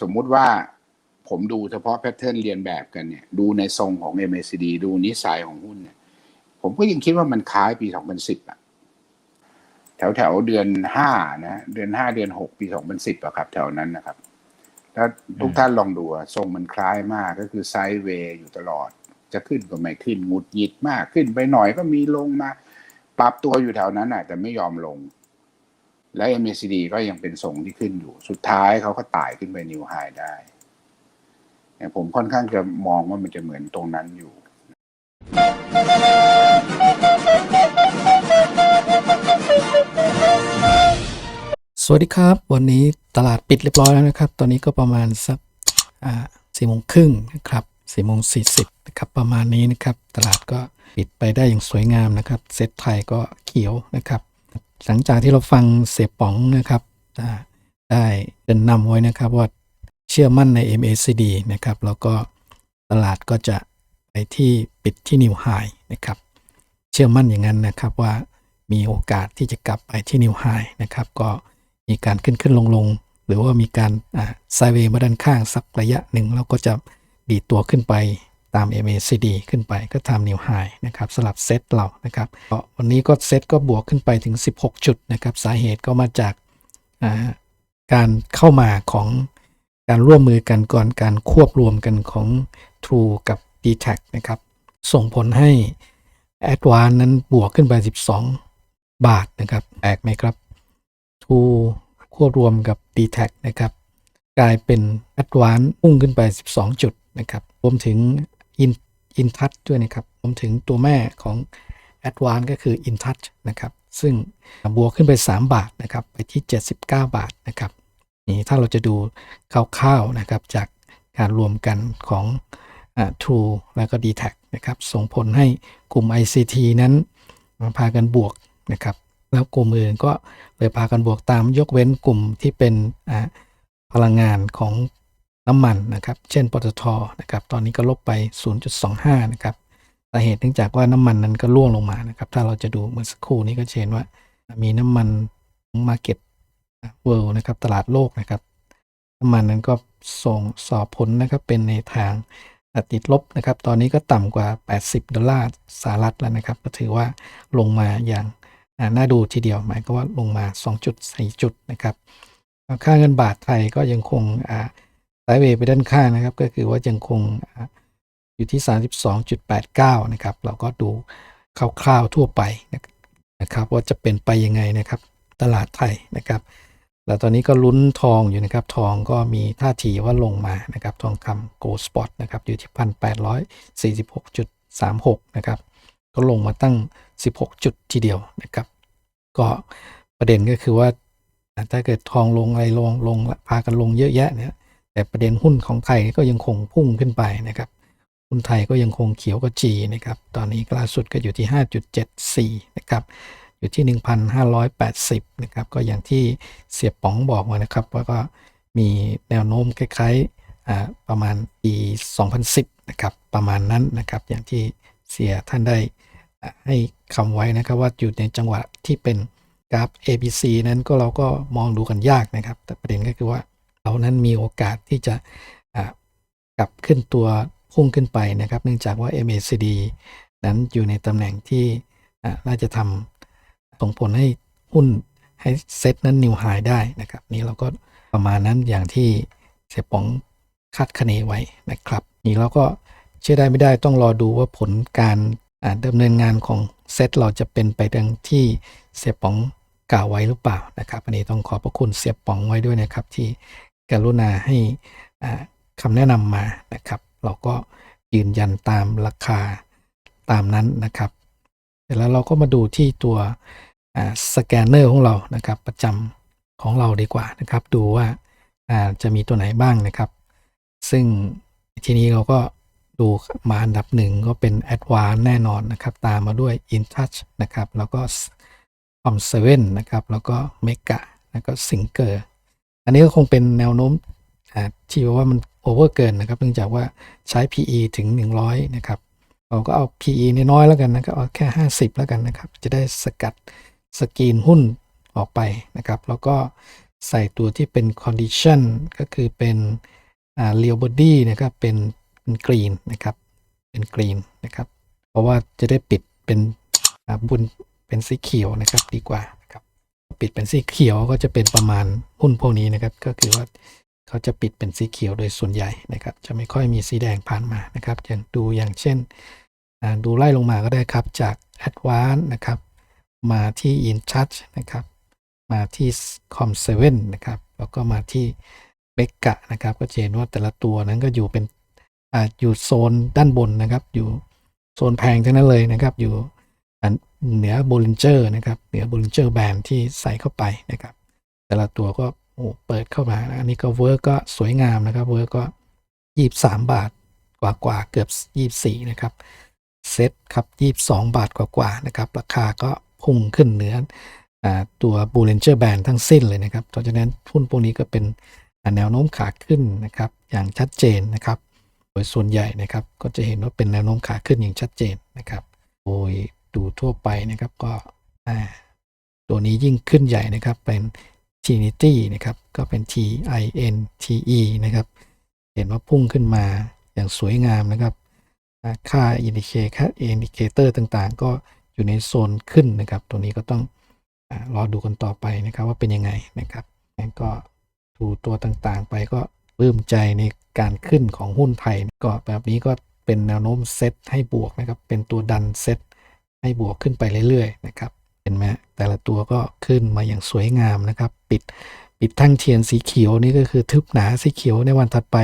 สมมุติว่าผมดูเฉพาะแพทเทิร์นเรียนแบบกันเนี่ย ดูในทรงของ MACD ดูนิสัยของหุ้นเนี่ย ผมก็ยังคิดว่ามันคล้ายปี 2010อะแถวแถวเดือนห้านะ เดือนห้าเดือนหกปี 2010อะครับ แถวนั้นนะครับถ้าทุกท่านลองดูอะทรงมันคล้ายมากก็คือไซด์เวย์อยู่ตลอด จะขึ้นก็ไม่ขึ้นหงุดหงิดมากขึ้นไปหน่อยก็มีลงมา ปรับตัวอยู่แถวนั้นอะแต่ไม่ยอมลง และ MACD ก็ยังเป็นทรงที่ขึ้นอยู่ สุดท้ายเขาก็ไต่ขึ้นไปนิวไฮได้เนี่ยผมค่อนข้างจะมองว่ามันจะเหมือนตรงนั้นอยู่ สวัสดีครับ วันนี้ตลาดปิดเรียบร้อยแล้วนะครับ ตอนนี้ก็ประมาณสักสี่โมงครึ่งนะครับสี่โมงสี่สิบนะครับประมาณนี้นะครับ ตลาดก็ปิดไปได้อย่างสวยงามนะครับ เซ็ตไทยก็เขียวนะครับ หลังจากที่เราฟังเสียป๋องนะครับได้เดินนำไว้นะครับว่าเชื่อมั่นใน MACD นะครับ แล้วก็ตลาดก็จะไปที่ปิดที่นิวไฮนะครับ เชื่อมั่นอย่างนั้นนะครับว่ามีโอกาสที่จะกลับไปที่นิวไฮนะครับ ก็มีการขึ้นขึ้นลงลงหรือว่ามีการไซเวย์มาด้านข้างสักระยะหนึ่งแล้วก็จะดีตัวขึ้นไป ตาม MACD ขึ้นไปก็ทำนิวไฮนะครับสลับเซตเรานะครับวันนี้ก็เซตก็บวกขึ้นไปถึง 16 จุดนะครับสาเหตุก็มาจากการเข้ามาของการร่วมมือกันก่อนการควบรวมกันของ True กับ d t แทนะครับ ส่งผลให้ a d v a n c e นั้นบวกขึ้นไป 12 บาทนะครับแปลกไหมครับ True ควบรวมกับ d t แทนะครับ กลายเป็น a d v a n c e พุ่งขึ้นไป 12 จุดนะครับรวมถึง InTouch ด้วยนะครับรวมถึงตัวแม่ของ a d v a n c e ก็คือ InTouch นะครับ ซึ่งบวกขึ้นไป 3 บาทนะครับ ไปที่ 79 บาทนะครับ นี่ถ้าเราจะดูคร่าวๆนะครับ จากการรวมกันของอ True แล้วก็ d t แทนะครับ ส่งผลให้กลุ่ม ICT นั้นมาพากันบวกนะครับ แล้วกลุ่มอื่นก็เลยพากันบวกตามยกเว้นกลุ่มที่เป็นพลังงานของ น้ำมันนะครับ เช่นปตทนะครับ ตอนนี้ก็ลบไป 0.25 นะครับ สาเหตุเนื่องจากว่าน้ำมันนั้นก็ร่วงลงมานะครับ ถ้าเราจะดูเมื่อสักครู่นี้ก็เห็นว่า มีน้ำมัน Market World นะครับ ตลาดโลกนะครับ น้ำมันนั้นก็ส่งสอบผลนะครับ เป็นในทางติดลบนะครับ ตอนนี้ก็ต่ำกว่า 80 ดอลลาร์สหรัฐแล้วนะครับ ก็ถือว่าลงมาอย่างน่าดูทีเดียว หมายก็ว่าลงมา 2.4 จุดนะครับ ค่าเงินบาทไทยก็ยังคงอ่า ไซด์เวย์ไปด้านข้างนะครับ ก็คือว่ายังคงอ่าอยู่ที่ 32.89 นะครับ เราก็ดูคร่าวๆทั่วไปนะครับ ว่าจะเป็นไปยังไงนะครับ ตลาดไทยนะครับแล้วตอนนี้ก็ลุ้นทองอยู่นะครับ ทองก็มีท่าทีว่าลงมานะครับ ทองคำโกลสปอตนะครับ อยู่ที่พันแปดร้อยสี่สิบหกจุดสามหกนะครับ ก็ลงมาตั้งสิบหกจุดทีเดียวนะครับ ก็ประเด็นก็คือว่าถ้าเกิดทองลงอะไรลงลงพากันลงเยอะแยะเนี่ย แต่ประเด็นหุ้นของไทยก็ยังคงพุ่งขึ้นไปนะครับหุ้นไทยก็ยังคงเขียวกับจีนะครับ ตอนนี้ล่าสุดก็อยู่ที่ 5.74 นะครับ อยู่ที่ 1,580 นะครับ ก็อย่างที่เสียป๋องบอกมานะครับ ว่าก็มีแนวโน้มคล้ายๆอ่าประมาณปี 2010 นะครับ ประมาณนั้นนะครับ อย่างที่เสียท่านได้ให้คำไว้นะครับว่าอยู่ในจังหวะที่เป็นกราฟ ABC นั้นก็เราก็มองดูกันยากนะครับ แต่ประเด็นก็คือว่า เรานั้นมีโอกาสที่จะกลับขึ้นตัวพุ่งขึ้นไปนะครับ เนื่องจากว่า MACD นั้นอยู่ในตำแหน่งที่อาน่าจะทำส่งผลให้หุ้นให้เซ็ตนั้นนิวไฮได้นะครับ นี่เราก็ประมาณนั้นอย่างที่เสียป๋องคาดคะเนไว้นะครับ นี่เราก็เชื่อได้ไม่ได้ต้องรอดูว่าผลการดำเนินงานของเซตเราจะเป็นไปดังที่เสียป๋องกล่าวไว้หรือเปล่านะครับ อันนี้ต้องขอบพระคุณเสียป๋องไว้ด้วยนะครับที่ กรุณาให้คำแนะนำมานะครับ เราก็ยืนยันตามราคาตามนั้นนะครับเสร็จแล้วเราก็มาดูที่ตัวสแกนเนอร์ของเรานะครับ ประจำของเราดีกว่านะครับ ดูว่าอ่าจะมีตัวไหนบ้างนะครับ ซึ่งทีนี้เราก็ดูมาอันดับหนึ่งก็เป็น a d v a n c e แน่นอนนะครับ ตามมาด้วย InTouch นะครับ แล้วก็ c o m 7นะครับ แล้วก็ Mega แล้วก็ Singer อันนี้ก็คงเป็นแนวโน้มที่ว่ามันโอเวอร์เกินนะครับ เนื่องจากว่าใช้ PE ถึง 100 นะครับเราก็เอา PE น้อยๆแล้วกันนะครับเอาแค่ 50 แล้วกันนะครับ จะได้สกัดสกรีนหุ้นออกไปนะครับ แล้วก็ใส่ตัวที่เป็น condition ก็คือเป็นอ่า real body นะครับเป็นเป็น green นะครับ เป็น green นะครับ เพราะว่าจะได้ปิดเป็นบุญเป็นสีเขียวนะครับดีกว่า ปิดเป็นสีเขียวก็จะเป็นประมาณหุ้นพวกนี้นะครับ ก็คือว่าเขาจะปิดเป็นสีเขียวโดยส่วนใหญ่นะครับ จะไม่ค่อยมีสีแดงผ่านมานะครับอย่างดูอย่างเช่นดูไล่ลงมาก็ได้ครับจาก Advance นะครับ มาที่ InTouch นะครับ มาที่ Com7 นะครับ แล้วก็มาที่เบกะนะครับ ก็เห็นว่าแต่ละตัวนั้นก็อยู่เป็นออยู่โซนด้านบนนะครับ อยู่โซนแพงทั้งนั้นเลยนะครับ อยู่ เหนือ Bollinger นะครับเหนือ Bollinger Band ที่ใส่เข้าไปนะครับ แต่ละตัวก็โอ้เปิดเข้ามาอันนี้ก็เวิร์กก็สวยงามนะครับเวิร์กก็ยี่สามบาทกว่ากว่าๆเกือบยี่สี่นะครับเซ็ตครับยี่สองบาทกว่ากว่าๆนะครับราคาก็พุ่งขึ้นเหนืออตัว Bollinger Band ทั้งสิ้นเลยนะครับเพราะฉะนั้นหุ้นพวกนี้ก็เป็นแนวโน้มขาขึ้นนะครับอย่างชัดเจนนะครับ โดยส่วนใหญ่นะครับก็จะเห็นว่าเป็นแนวโน้มขาขึ้นอย่างชัดเจนนะครับโดย ดูทั่วไปนะครับก็ตัวนี้ยิ่งขึ้นใหญ่นะครับเป็น Trinity นะครับก็เป็น T I N T E นะครับ เห็นว่าพุ่งขึ้นมาอย่างสวยงามนะครับอ่าค่า indicator ค่า indicator ต่างๆ ก็อยู่ในโซนขึ้นนะครับ ตัวนี้ก็ต้องรอดูกันต่อไปนะครับว่าเป็นยังไงนะครับงั้นก็ดูตัวต่างๆไปก็ปลื้มใจในการขึ้นของหุ้นไทย ก็แบบนี้ก็เป็นแนวโน้มเซตให้บวกนะครับ เป็นตัวดันเซต ให้บวกขึ้นไปเรื่อยๆนะครับเห็นไหมแต่ละตัวก็ขึ้นมาอย่างสวยงามนะครับ ปิดปิดทั้งเทียนสีเขียวนี่ก็คือทึบหนาสีเขียวในวันถัดไป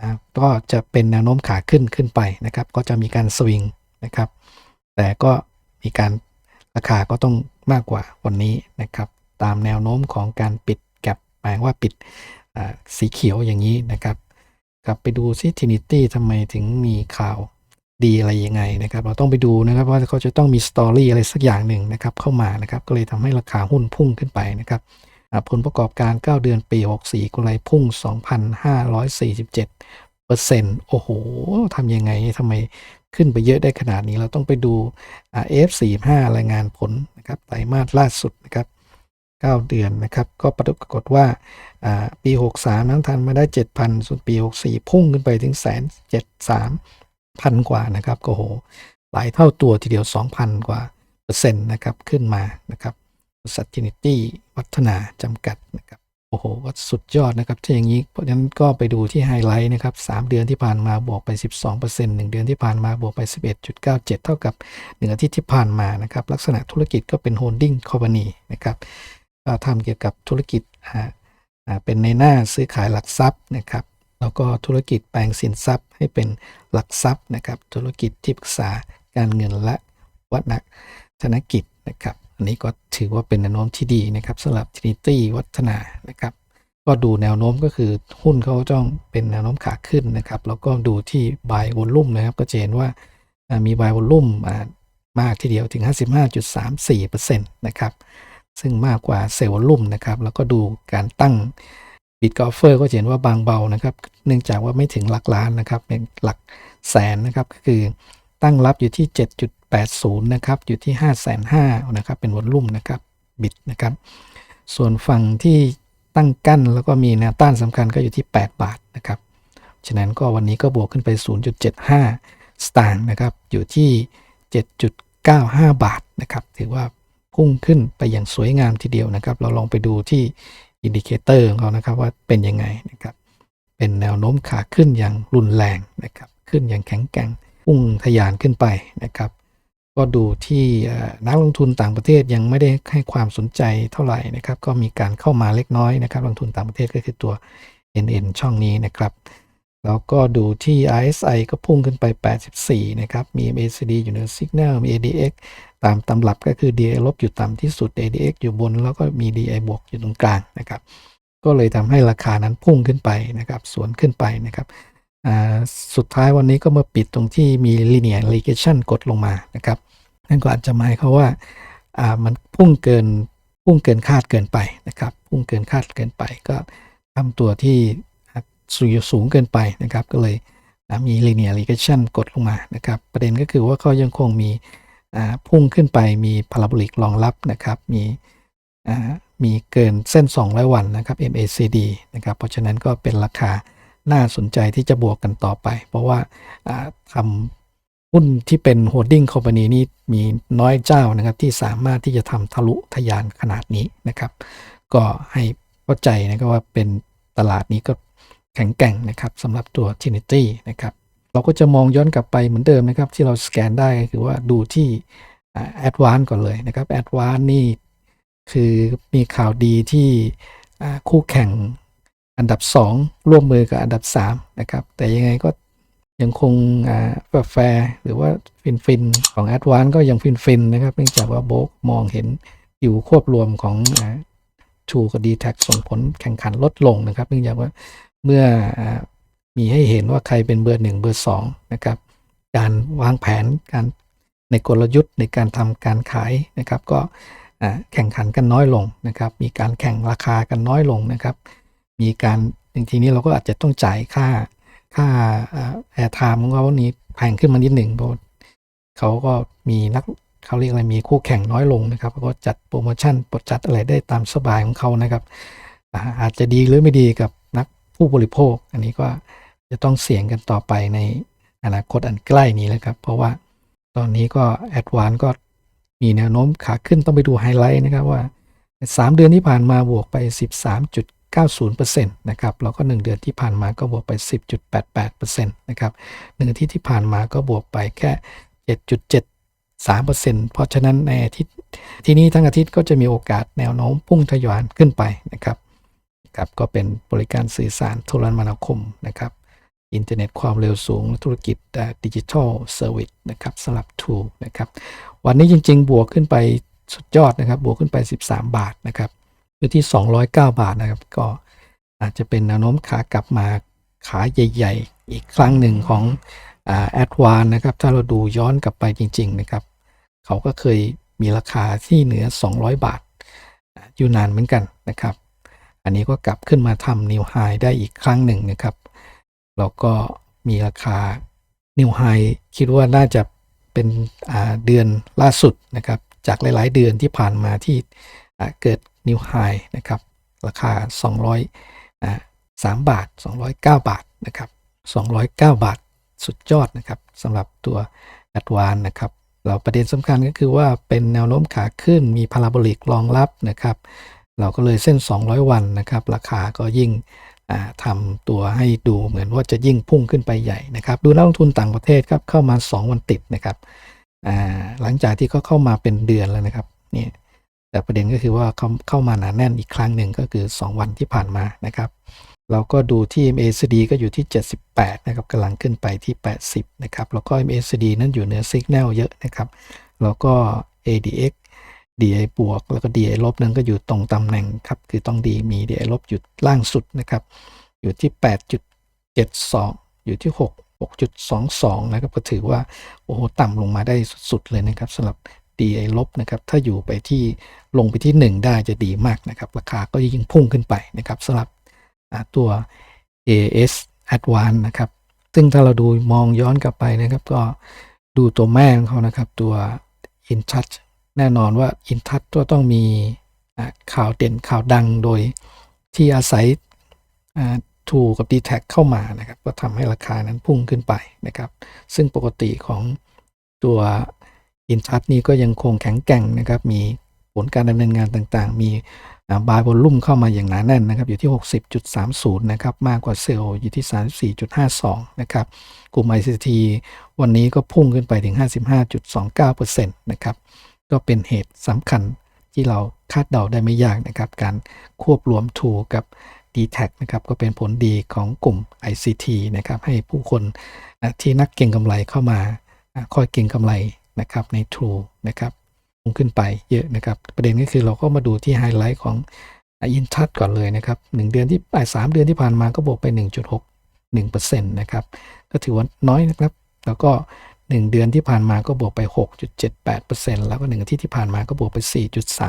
อ่าก็จะเป็นแนวโน้มขาขึ้นขึ้นไปนะครับ ก็จะมีการสวิงนะครับ แต่ก็มีการราคาก็ต้องมากกว่าวันนี้นะครับ ตามแนวโน้มของการปิดแกลบแปลว่าปิดสีเขียวอย่างนี้นะครับ กลับไปดูซิทินิตี้ทำไมถึงมีข่าว ดีอะไรยังไงนะครับ เราต้องไปดูนะครับว่าเขาจะต้องมีสตอรี่อะไรสักอย่างหนึ่งนะครับเข้ามานะครับ ก็เลยทำให้ราคาหุ้นพุ่งขึ้นไปนะครับผลประกอบการ 9 เดือนปี 64กำไรพุ่ง 2,547เปอร์เซ็นต์โอ้โหทำยังไงทำไมขึ้นไปเยอะได้ขนาดนี้เราต้องไปดูอ่า F45 รายงานผลนะครับไตรมาสล่าสุดนะครับ9 เดือนนะครับ ก็ปรากฏว่าอ่าปี 63 นั้นทันมาได้ 7,000 ส่วนปี 64 พุ่งขึ้นไปถึงแสนเจ็ดสาม พันกว่านะครับก็โหหลายเท่าตัวทีเดียว 2,000 กว่าเปอร์เซ็นต์นะครับขึ้นมานะครับบริษัทจินิตี้วัฒนาจำกัดนะครับโอ้โหก็สุดยอดนะครับถ้าอย่างนี้เพราะฉะนั้นก็ไปดูที่ไฮไลท์นะครับ3เดือนที่ผ่านมาบวกไป 12% 1 เดือนที่ผ่านมาบวกไป 11.97 เท่ากับ1อาทิตย์ที่ผ่านมานะครับลักษณะธุรกิจก็เป็นโฮลดิ้งคอมพานีนะครับก็ทำเกี่ยวกับธุรกิจอ่าอ่าเป็นในหน้าซื้อขายหลักทรัพย์นะครับ แล้วก็ธุรกิจแปลงสินทรัพย์ให้เป็นหลักทรัพย์นะครับ ธุรกิจที่ปรึกษาการเงินและวัฒนธนกิจนะครับ อันนี้ก็ถือว่าเป็นแนวโน้มที่ดีนะครับสำหรับ Trinity วัฒนานะครับ ก็ดูแนวโน้มก็คือหุ้นเขาต้องเป็นแนวโน้มขาขึ้นนะครับ แล้วก็ดูที่ buy volume นะครับ ก็จะเห็นว่ามี buy volume อ่ามากทีเดียวถึง 55.34%นะครับ ซึ่งมากกว่าเซลล์วอลุ่มนะครับ แล้วก็ดูการตั้ง บิตกอฟเฟอร์ก็เห็นว่าบางเบานะครับ เนื่องจากว่าไม่ถึงหลักล้านนะครับเป็นหลักแสนนะครับ ก็คือตั้งรับอยู่ที่ 7.80 นะครับ อยู่ที่ 5 5 0 0 0นะครับ เป็นวอลุ่มนะครับบิตนะครับ ส่วนฝั่งที่ตั้งกั้นแล้วก็มีแนวต้านสำคัญก็อยู่ที่ 8 บาทนะครับฉะนั้นก็วันนี้ก็บวกขึ้นไป 0.75 สตางค์นะครับ อยู่ที่ 7.95 บาทนะครับ ถือว่าพุ่งขึ้นไปอย่างสวยงามทีเดียวนะครับ เราลองไปดูที่ อินดิเคเตอร์ของเขานะครับว่าเป็นยังไงนะครับ เป็นแนวโน้มขาขึ้นอย่างรุนแรงนะครับ ขึ้นอย่างแข็งแกร่งพุ่งทะยานขึ้นไปนะครับ ก็ดูที่นักลงทุนต่างประเทศยังไม่ได้ให้ความสนใจเท่าไหร่นะครับ ก็มีการเข้ามาเล็กน้อยนะครับลงทุนต่างประเทศก็คือตัว NN ช่องนี้นะครับ แล้วก็ดูที่ RSI ก็พุ่งขึ้นไป 84 นะครับ มี MACD อยู่ใน Signal มี ADX ตามตำรับก็คือ DA ลบอยู่ต่ำที่สุด ADX อยู่บน แล้วก็มี DA บวกอยู่ตรงกลางนะครับ ก็เลยทำให้ราคานั้นพุ่งขึ้นไปนะครับ สวนขึ้นไปนะครับอ่าสุดท้ายวันนี้ก็มาปิดตรงที่มี linear regression กดลงมานะครับ นั่นก็อาจจะหมายเขามว่าอ่ามันพุ่งเกินพุ่งเกินคาดเกินไปนะครับ พุ่งเกินคาดเกินไปก็ทำตัวที่ สูงสูงเกินไปนะครับ ก็เลยมี linear regression กดลงมานะครับ ประเด็นก็คือว่าเขายังคงมีพุ่งขึ้นไปมี parabolic รองรับนะครับ มีมีเกินเส้น 200 วันนะครับ MACD นะครับ เพราะฉะนั้นก็เป็นราคาน่าสนใจที่จะบวกกันต่อไป เพราะว่าอ่าทำหุ้นที่เป็น holding company นี่มีน้อยเจ้านะครับ ที่สามารถที่จะทำทะลุทะยานขนาดนี้นะครับ ก็ให้เข้าใจนะครับว่าเป็นตลาดนี้ก็ แข็งแกร่งนะครับสำหรับตัว Trinity นะครับเราก็จะมองย้อนกลับไปเหมือนเดิมนะครับ ที่เราสแกนได้คือว่าดูที่แอดวานก่อนเลยนะครับแอดวานนี่คือมีข่าวดีที่คู่แข่งอันดับ 2 ร่วมมือกับอันดับ 3 นะครับ แต่ยังไงก็ยังคงแบบแฟร์หรือว่าฟินฟินของ a d v a n c e ก็ยังฟินฟินนะครับเนื่องจากว่าโบกมองเห็นอยู่ควบรวมของชูกับ d t แท็ส่งผลแข่งขันลดลงนะครับ เนื่องจากว่า เมื่อมีให้เห็นว่าใครเป็นเบอร์หนึ่งเบอร์สองนะครับ การวางแผนการในกลยุทธ์ในการทำการขายนะครับ ก็แข่งขันกันน้อยลงนะครับ มีการแข่งราคากันน้อยลงนะครับ มีการทีนี้เราก็อาจจะต้องจ่ายค่าค่าแอร์ไทม์ของเขานี้แพงขึ้นมานิดหนึ่งเพราะเขาก็มีนักเขาเรียกอะไรมีคู่แข่งน้อยลงนะครับก็จัดโปรโมชั่นปลดจัดอะไรได้ตามสบายของเขานะครับอาจจะดีหรือไม่ดีกับ ผู้บริโภค อันนี้ก็จะต้องเสี่ยงกันต่อไปในอนาคตอันใกล้นี้แล้วครับ เพราะว่าตอนนี้ก็แอดวานก็มีแนวโน้มขาขึ้นต้องไปดูไฮไลท์นะครับว่า 3 เดือนที่ผ่านมาบวกไป 13.90%นะครับแล้วก็ 1 เดือนที่ผ่านมาก็บวกไป 10.88%นะครับหนึ่งอาทิตย์ที่ผ่านมาก็บวกไปแค่ 7.73%เพราะฉะนั้นในอาทิตย์ที่นี้ทั้งอาทิตย์ก็จะมีโอกาสแนวโน้มพุ่งทะยานขึ้นไปนะครับ ครับก็เป็นบริการสื่อสารโทรคมนาคมนะครับอินเทอร์เน็ตความเร็วสูง ธุรกิจดิจิทัลเซอร์วิสนะครับสำหรับทูนะครับวันนี้จริง ๆ บวกขึ้นไปสุดยอดนะครับ บวกขึ้นไป 13 บาทนะครับอยู่ที่ 209 บาทนะครับ ก็อาจจะเป็นแนวโน้มขากลับมาขาใหญ่ ๆ อีกครั้งหนึ่งของแอดวานนะครับ ถ้าเราดูย้อนกลับไปจริง ๆ นะครับ เขาก็เคยมีราคาที่เหนือ 200 บาทอ่าอยู่นานเหมือนกันนะครับ อันนี้ก็กลับขึ้นมาทำนิวไฮได้อีกครั้งหนึ่งนะครับ แล้วก็มีราคานิวไฮคิดว่าน่าจะเป็นเดือนล่าสุดนะครับ จากหลาย ๆ เดือนที่ผ่านมาที่เกิดนิวไฮนะครับ ราคา 200 3บาท 209 บาทนะครับ 209 บาทสุดยอดนะครับสำหรับตัว a d v a n c e นะครับเราประเด็นสำคัญก็คือว่าเป็นแนวโน้มขาขึ้นมีพาราโบลิกรองรับนะครับ เราก็เลยเส้น 200 วันนะครับ ราคาก็ยิ่งทำตัวให้ดูเหมือนว่าจะยิ่งพุ่งขึ้นไปใหญ่นะครับ ดูนักลงทุนต่างประเทศครับเข้ามา 2 วันติดนะครับหลังจากที่เขาเข้ามาเป็นเดือนแล้วนะครับนี่แต่ประเด็นก็คือว่าเขาเข้ามาหนาแน่นอีกครั้งหนึ่งก็คือ 2 วันที่ผ่านมานะครับ เราก็ดูที่ MACD ก็อยู่ที่ 78 นะครับกำลังขึ้นไปที่ 80 นะครับ แล้วก็ MACD นั้นอยู่เหนือ Signal เยอะนะครับ แล้วก็ ADX DI บวกแล้วก็ DI ลบนั้นก็อยู่ตรงตำแหน่งครับคือต้องดีมี DI ลบอยู่ล่างสุดนะครับ อยู่ที่ 8.72 อยู่ที่ 6 6.22 นะครับ ก็ถือว่าโอ้โหต่ำลงมาได้สุดๆเลยนะครับสำหรับ DI ลบนะครับ ถ้าอยู่ไปที่ลงไปที่ 1 ได้จะดีมากนะครับ ราคาก็ยิ่งพุ่งขึ้นไปนะครับสำหรับตัว AS Advance นะครับ ซึ่งถ้าเราดูมองย้อนกลับไปนะครับ ก็ดูตัวแม่ของเขานะครับ ตัว InTouch แน่นอนว่า InTouch ก็ต้องมีข่าวเด่นข่าวดังโดยที่อาศัยทูกับ d t แทเข้ามานะครับก็ทำให้ราคานั้นพุ่งขึ้นไปนะครับ ซึ่งปกติของตัว InTouch นี้ก็ยังคงแข็งแกร่งนะครับ มีผลการดำเนินงานต่างๆ มีบายบอลลุ่มเข้ามาอย่างหนาแน่นนะครับ อยู่ที่ 60.30 นะครับ มากกว่าเซลล์อยู่ที่ 34.52 นะครับ กลุ่ม ICT วันนี้ก็พุ่งขึ้นไปถึง 55.29%นะครับ ก็เป็นเหตุสำคัญที่เราคาดเดาได้ไม่ยากนะครับ การควบรวมทูกับ d t แทนะครับก็เป็นผลดีของกลุ่ม ICT นะครับให้ผู้คนอะที่นักเก็งกำไรเข้ามาอะคอยเก็งกำไรนะครับใน True นะครับพุ่งขึ้นไปเยอะนะครับ ประเด็นก็คือเราก็มาดูที่ไฮไลท์ของอินทัชก่อนเลยนะครับ 1 เดือนที่อะ3เดือนที่ผ่านมาก็บวกไป 1.61%นะครับ ก็ถือว่าน้อยนะครับ แล้วก็ 1 เดือนที่ผ่านมาก็บวกไป 6.78%แล้วก็1อาทิตย์ที่ผ่านมาก็บวกไป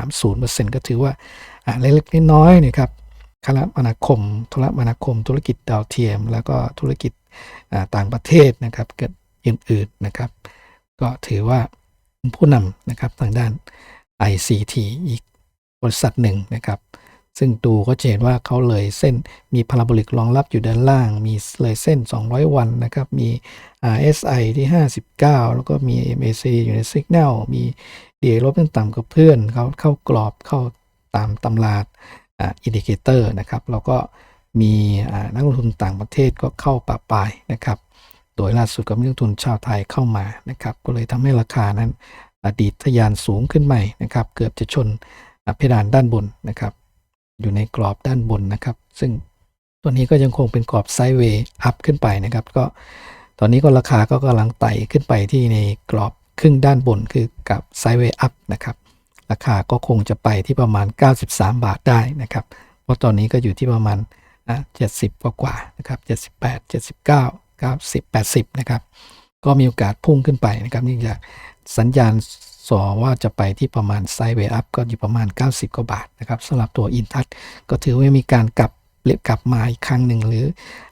4.30%ก็ถือว่าเล็กๆน้อยๆนะครับคมนาคมธุรมนาคม ธุรกิจดาวเทียม แล้วก็ธุรกิจต่างประเทศนะครับเกิดอื่นๆนะครับ ก็ถือว่าผู้นำนะครับทางด้าน ICT อีกบริษัทหนึ่งนะครับ ซึ่งดูก็จะเห็นว่าเขาเลยเส้นมีพาราโบลิกรองรับอยู่ด้านล่าง มีเลยเส้น 200 วันนะครับ มี RSI ที่ 59 แล้วก็มี MAC อยู่ใน Signal มี DA ลบตั้งต่ำกับเพื่อนเขาเข้ากรอบเข้าตามตำราอินดิเคเตอร์นะครับแล้วก็มีนักลงทุนต่างประเทศก็เข้าปะปายนะครับ โดยล่าสุดก็มีนักลงทุนชาวไทยเข้ามานะครับ ก็เลยทำให้ราคานั้นอดีตทะยานสูงขึ้นใหม่นะครับ เกือบจะชนเพดานด้านบนนะครับ อยู่ในกรอบด้านบนนะครับ ซึ่งตัวนี้ก็ยังคงเป็นกรอบไซด์เวย์อัพขึ้นไปนะครับ ก็ตอนนี้ก็ราคาก็กำลังไต่ขึ้นไปที่ในกรอบครึ่งด้านบนคือกับไซด์เวย์อัพนะครับ ราคาก็คงจะไปที่ประมาณ 93 บาทได้นะครับ เพราะตอนนี้ก็อยู่ที่ประมาณ70 กว่ากว่านะครับ 78 79 90 80 นะครับ ก็มีโอกาสพุ่งขึ้นไปนะครับเนื่องจากสัญญาณ สอว่าจะไปที่ประมาณไซด์เวอัพก็อยู่ประมาณ 90 กว่าบาทนะครับสำหรับตัวอินทัชก็ถือว่ามีการกลับเรียกลับมาอีกครั้งหนึ่งหรือ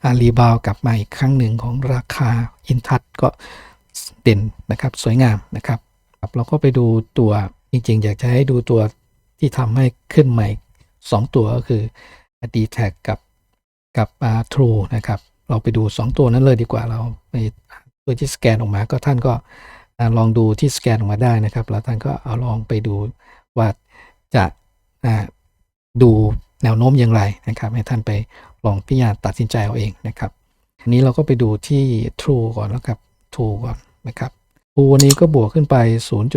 อารีบาวกลับมาอีกครั้งหนึ่งของราคาอินทัชก็เด่นนะครับสวยงามนะครับเราก็ไปดูตัวจริงๆ อยากจะให้ดูตัวที่ทำให้ขึ้นใหม่ 2 ตัวก็คือ d t แทกับกับอ่า True นะครับ เราไปดู 2 ตัวนั้นเลยดีกว่าเราไปตัวที่สแกนออกมาก็ท่านก็ ลองดูที่สแกนออกมาได้นะครับ แล้วท่านก็เอาลองไปดูว่าจะดูแนวโน้มอย่างไรนะครับ ให้ท่านไปลองพิจารณาตัดสินใจเอาเองนะครับอันนี้เราก็ไปดูที่ True ก่อนแล้วครับ True ก่อนนะครับ True วันนี้ก็บวกขึ้นไป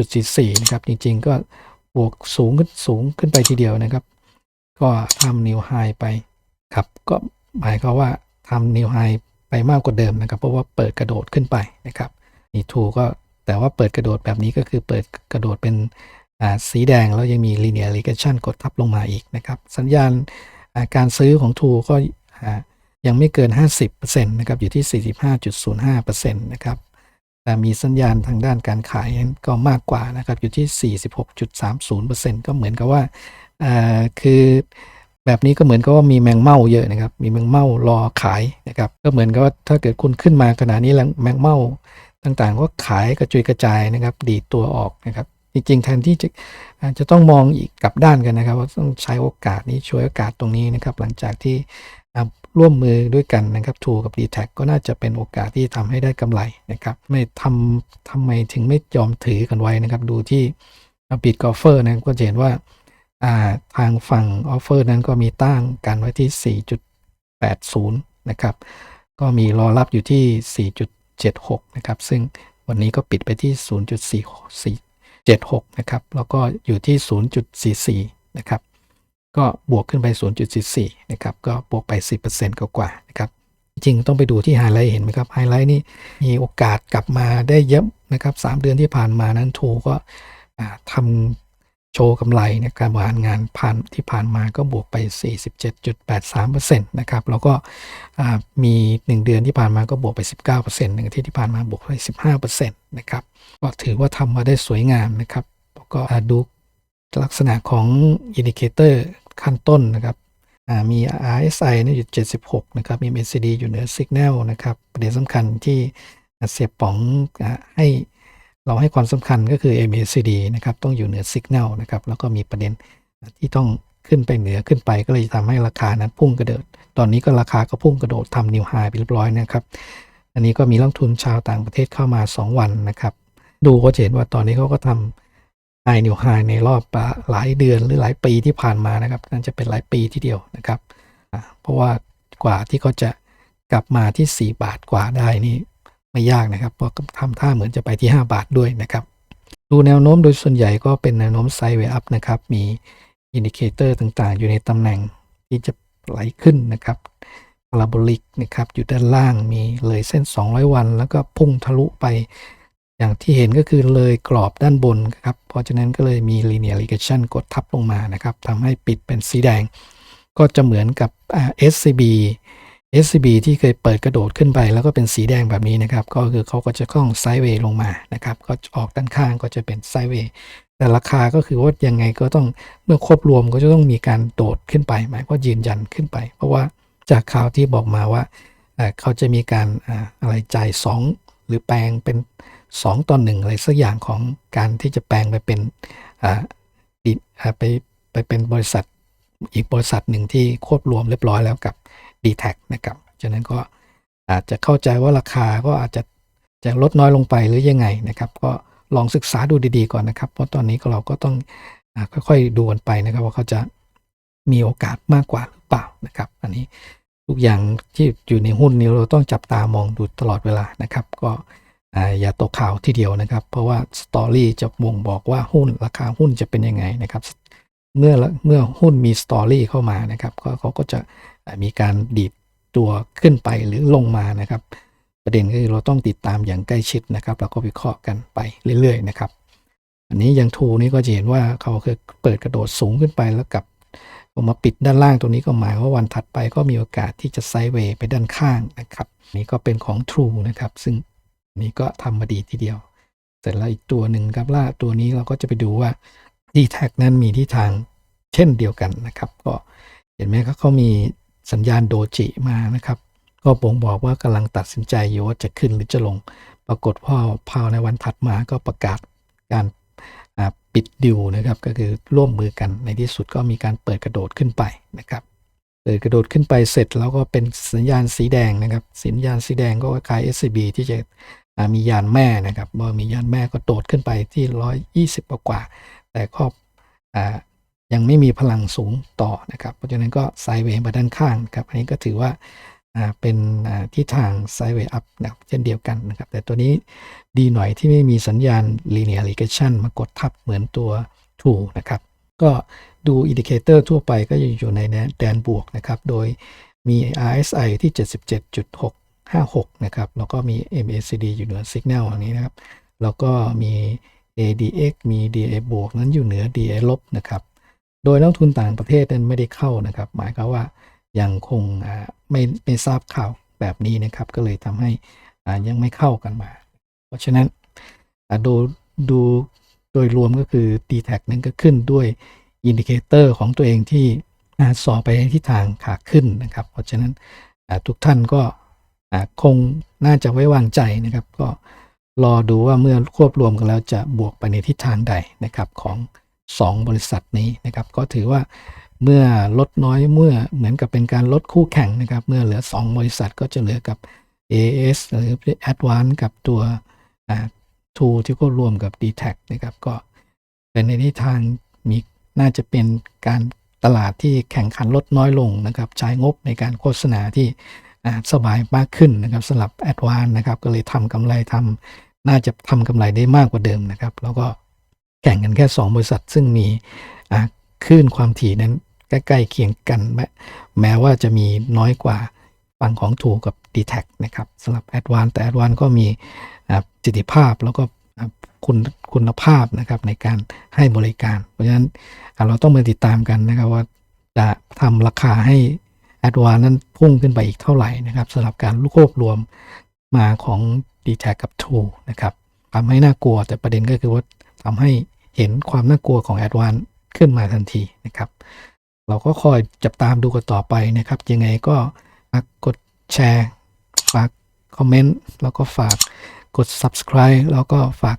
0.44 นะครับ จริงๆ ก็บวกสูงขึ้นสูงขึ้นไปทีเดียวนะครับ ก็ทำนิวไฮไปครับ ก็หมายความว่าทำนิวไฮไปมากกว่าเดิมนะครับ เพราะว่าเปิดกระโดดขึ้นไปนะครับ นี่ทูก็ แต่ว่าเปิดกระโดดแบบนี้ก็คือเปิดกระโดดเป็นสีแดงแล้วยังมี linear regression กดทับลงมาอีกนะครับ สัญญาณการซื้อของทูก็ยังไม่เกิน 50%นะครับอยู่ที่ 45.05%นะครับแต่มีสัญญาณทางด้านการขายก็มากกว่านะครับอยู่ที่ 46.30%ก็เหมือนกับว่าอ่าคือแบบนี้ก็เหมือนกับว่ามีแมงเม่าเยอะนะครับ มีแมงเม่ารอขายนะครับ ก็เหมือนกับว่าถ้าเกิดคุณขึ้นมาขนาดนี้แล้วแมงเม่า ต่างๆ ก็ขายกระจุยกระจายนะครับ ดีตัวออกนะครับ จริงๆแทนที่จะจะต้องมองอีกกลับด้านกันนะครับ ว่าต้องใช้โอกาสนี้ช่วยโอกาสตรงนี้นะครับ หลังจากที่ร่วมมือด้วยกันนะครับทูกับ d t แทก็น่าจะเป็นโอกาสที่ทำให้ได้กำไรนะครับ ไม่ทำทำไมถึงไม่ยอมถือกันไว้นะครับ ดูที่บิดกอล์ฟเฟอร์นะก็จะเห็นว่าอ่าทางฝั่งออฟเฟอร์นั้นก็มีตั้งกันไว้ที่ 4.80 นะครับ ก็มีรอรับอยู่ที่ 4.76 นะครับ ซึ่งวันนี้ก็ปิดไปที่ 0.476 นะครับ แล้วก็อยู่ที่ 0.44 นะครับ ก็บวกขึ้นไป 0.44 นะครับ ก็บวกไป 10%กว่าๆ นะครับ จริงต้องไปดูที่ไฮไลท์เห็นไหมครับ ไฮไลท์นี่มีโอกาสกลับมาได้เยอะนะครับ 3 เดือนที่ผ่านมานั้นทูก็ทำ โชว์กำไรในการบริหารงานผ่านที่ผ่านมาก็บวกไป 47.83%นะครับแล้วก็มี 1 เดือนที่ผ่านมาก็บวกไป 19%หนึ่งอาทิตย์ที่ผ่านมาบวกไป 15%นะครับก็ถือว่าทำมาได้สวยงามนะครับแล้วก็ดูลักษณะของอินดิเคเตอร์ขั้นต้นนะครับมี RSI เนี่ยอยู่ 76 นะครับ มี MACD อยู่เหนือ Signal นะครับ ประเด็นสำคัญที่เสียป๋องให้ เราให้ความสำคัญก็คือ MACD นะครับต้องอยู่เหนือ Signal นะครับแล้วก็มีประเด็นที่ต้องขึ้นไปเหนือขึ้นไปก็เลยทำให้ราคานั้นพุ่งกระโดด ตอนนี้ก็ราคาก็พุ่งกระโดดทำนิวไฮไปเรียบร้อยนะครับ อันนี้ก็มีนักลงทุนชาวต่างประเทศเข้ามา 2 วันนะครับ ดูก็เห็นว่าตอนนี้เขาก็ทำไฮนิวไฮในรอบหลายเดือนหรือหลายปีที่ผ่านมานะครับน่าจะเป็นหลายปีทีเดียวนะครับ เพราะว่ากว่าที่เขาจะกลับมาที่ 4 บาทกว่าได้นี่ ไม่ยากนะครับเพราะทำท่าเหมือนจะไปที่ 5 บาทด้วยนะครับ ดูแนวโน้มโดยส่วนใหญ่ก็เป็นแนวโน้มไซด์เวย์อัพนะครับ มีอินดิเคเตอร์ต่างๆ อยู่ในตำแหน่งที่จะไหลขึ้นนะครับพาราโบลิกนะครับอยู่ด้านล่างมีเลยเส้น 200 วัน แล้วก็พุ่งทะลุไป อย่างที่เห็นก็คือเลยกรอบด้านบนครับ เพราะฉะนั้นก็เลยมี linear regression กดทับลงมานะครับทำให้ปิดเป็นสีแดง ก็จะเหมือนกับ SCB SCB ที่เคยเปิดกระโดดขึ้นไป แล้วก็เป็นสีแดงแบบนี้นะครับ ก็คือเขาก็จะคล่องไซด์เวย์ลงมานะครับ ก็ออกด้านข้างก็จะเป็นไซด์เวย์แต่ราคาก็คือว่ายังไงก็ต้องเมื่อควบรวมก็จะต้องมีการโดดขึ้นไปหมายว่ายืนยันขึ้นไป เพราะว่าจากข่าวที่บอกมาว่าเขาจะมีการอะไรจ่าย2 หรือแปลงเป็น 2ต่อหนึ่งอะไรสักอย่างของการที่จะแปลงไปเป็นไปไปเป็นบริษัทอีกบริษัทหนึ่งที่ควบรวมเรียบร้อยแล้วกับ d t แทนะครับฉะนั้นก็อาจจะเข้าใจว่าราคาก็อาจจะจะลดน้อยลงไปหรือยังไงนะครับ ก็ลองศึกษาดูดีๆก่อนนะครับ เพราะตอนนี้เราก็ต้องอค่อยๆดูกันไปนะครับ ว่าเขาจะมีโอกาสมากกว่าหรือเปล่านะครับ อันนี้ทุกอย่างที่อยู่ในหุ้นนี้เราต้องจับตามองดูตลอดเวลานะครับ ก็อ่าอย่าตกข่าวทีเดียวนะครับ เพราะว่าสตอรี่จะบ่งบอกว่าหุ้นราคาหุ้นจะเป็นยังไงนะครับ เมื่อเมื่อหุ้นมีสตอรี่เข้ามานะครับก็เขาก็จะ มีการดีดตัวขึ้นไปหรือลงมานะครับ ประเด็นก็คือเราต้องติดตามอย่างใกล้ชิดนะครับ แล้วก็วิเคราะห์กันไปเรื่อยๆนะครับ อันนี้ยังทูนี่ก็จะเห็นว่าเขาคือเปิดกระโดดสูงขึ้นไปแล้วกับออกมาปิดด้านล่างตรงนี้ก็หมายว่าวันถัดไปก็มีโอกาสที่จะไซด์เวย์ไปด้านข้างนะครับ นี่ก็เป็นของ True นะครับ ซึ่งนี่ก็ทำมาดีทีเดียว เสร็จแล้วอีกตัวหนึ่งครับล่าตัวนี้เราก็จะไปดูว่า d t แทนั้นมีที่ทางเช่นเดียวกันนะครับ ก็เห็นไหมครับเขามี สัญญาณโดจิมานะครับ ก็บ่งบอกว่ากำลังตัดสินใจอยู่ว่าจะขึ้นหรือจะลง ปรากฏพ่อพาวในวันถัดมาก็ประกาศการปิดดิวนะครับ ก็คือร่วมมือกันในที่สุดก็มีการเปิดกระโดดขึ้นไปนะครับเปิดกระโดดขึ้นไปเสร็จแล้วก็เป็นสัญญาณสีแดงนะครับ สัญญาณสีแดงก็คล้าย SCB ที่จะมียานแม่นะครับเมื่อมียานแม่ก็โดดขึ้นไปที่ 120 กว่า แต่ก็อ่า ยังไม่มีพลังสูงต่อนะครับ เพราะฉะนั้นก็ไซด์เวย์มาด้านข้างครับ อันนี้ก็ถือว่าเป็นที่ทางไซด์เวย์อัพนะครับเช่นเดียวกันนะครับ แต่ตัวนี้ดีหน่อยที่ไม่มีสัญญาณ linear regression มากดทับเหมือนตัว True นะครับ ก็ดูอินดิเคเตอร์ทั่วไปก็จะอยู่ในแดนบวกนะครับ โดยมี RSI ที่ 77.656 นะครับ แล้วก็มี MACD อยู่เหนือ Signal อันนี้นะครับ แล้วก็มี ADX มี DA บวกนั้นอยู่เหนือ DA ลบนะครับ โดยนักทุนต่างประเทศนั้นไม่ได้เข้านะครับ หมายความว่ายังคงไม่ไม่ทราบข่าวแบบนี้นะครับ ก็เลยทำให้ยังไม่เข้ากันมา เพราะฉะนั้นดูดูโดยรวมก็คือ d t แทนั้นก็ขึ้นด้วยอินดิเคเตอร์ของตัวเองที่สอไปในทิศทางขาขึ้นนะครับ เพราะฉะนั้นทุกท่านก็คงน่าจะไว้วางใจนะครับ ก็รอดูว่าเมื่อควบรวมกันแล้วจะบวกไปในทิศทางใดนะครับของ 2 บริษัทนี้นะครับ ก็ถือว่าเมื่อลดน้อยเมื่อเหมือนกับเป็นการลดคู่แข่งนะครับ เมื่อเหลือ 2 บริษัทก็จะเหลือกับ AS หรือ Advance กับตัวทูที่ก็รวมกับ d t แทนะครับ ก็เป็นในทิศทางมีน่าจะเป็นการตลาดที่แข่งขันลดน้อยลงนะครับ ใช้งบในการโฆษณาที่สบายมากขึ้นนะครับสำหรับ a d v a n c e นะครับ ก็เลยทำกำไรทำน่าจะทำกำไรได้มากกว่าเดิมนะครับ แล้วก็ แข่งกันแค่ 2 บริษัท ซึ่งมีคลื่นความถี่นั้นใกล้ๆเคียงกัน แม้แม้ว่าจะมีน้อยกว่าฝั่งของทูกับ d t แทนะครับสำหรับ a d v a n c e แต่ a d v a n c e ก็มีประสิทธิภาพแล้วก็คุณคุณภาพนะครับในการให้บริการ เพราะฉะนั้นเราต้องมาติดตามกันนะครับว่าจะทำราคาให้ a d v a n c e นั้นพุ่งขึ้นไปอีกเท่าไหร่นะครับสำหรับการควบรวมมาของ d t แทกับ True นะครับทำให้น่ากลัวแต่ประเด็นก็คือว่า ทำให้เห็นความน่ากลัวของแอดวานขึ้นมาทันทีนะครับ เราก็คอยจับตามดูกันต่อไปนะครับ ยังไงก็ฝากกดแชร์ฝากคอมเมนต์แล้วก็ฝากกด subscribe แล้วก็ฝาก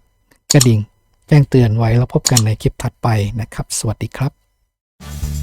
กระดิ่ง แจ้งเตือนไว้แล้วพบกันในคลิปถัดไปนะครับ สวัสดีครับ